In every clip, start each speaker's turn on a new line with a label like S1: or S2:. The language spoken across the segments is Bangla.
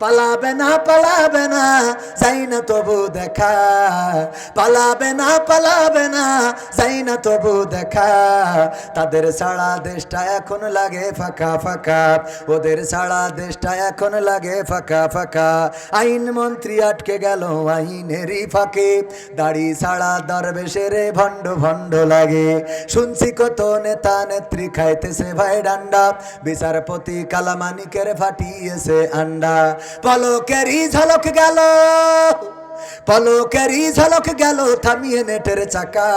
S1: পালাবে না পালাবে না যাই না তবু দেখা। পালাবে না পালাবে না যাই না তবু দেখা। তাদের সারা দেশটা এখন লাগে ফাঁকা ফাঁকা। ওদের সারা দেশটা এখন লাগে ফাঁকা ফাঁকা। আইন মন্ত্রী আটকে গেল আইনেরই ফাঁকে। দাড়ি সারা দরবেশের ভণ্ড ভণ্ড লাগে। শুনছি কত নেতা নেত্রী খাইতেছে ভাই ডান্ডা। বিচারপতি কালামানিকের ফাটিয়েছে আন্ডা। পলকেরই ঝলক গেল, পলকেরই ঝলক গেল, থামিয়ে নেটের চাকা।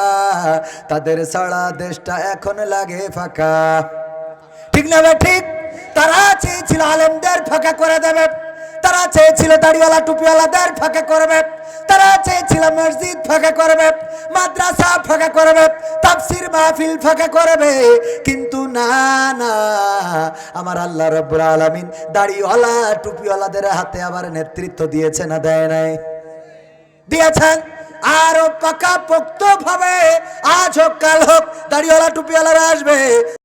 S1: তাদের সারা দেশটা এখন লাগে ফাঁকা। ঠিক না ঠিক? তারা চেয়েছিল আলেমদের ফাঁকা করে দেবে। তারা চেয়েছিল দাড়িওয়ালা, টুপিওয়ালা টুপিওয়ালাদের ফাঁকা করবে। তারা চেয়েছিল মসজিদ ফাঁকা করবে, মাদ্রাসা ফাঁকা করবে, তাফসির মাহফিল ফাঁকা করবে। কিন্তু না না, আমার আল্লাহ রব্বুল আলামিন দাড়িওয়ালা, টুপিওয়ালাদের হাতে আবার নেতৃত্ব দিয়েছে না দেয় নাই? দিয়েছেন? আরও পাকা পোক্ত ভাবে আজ হোক কাল হোক দাড়িওয়ালা, টুপিওয়ালারা আসবে।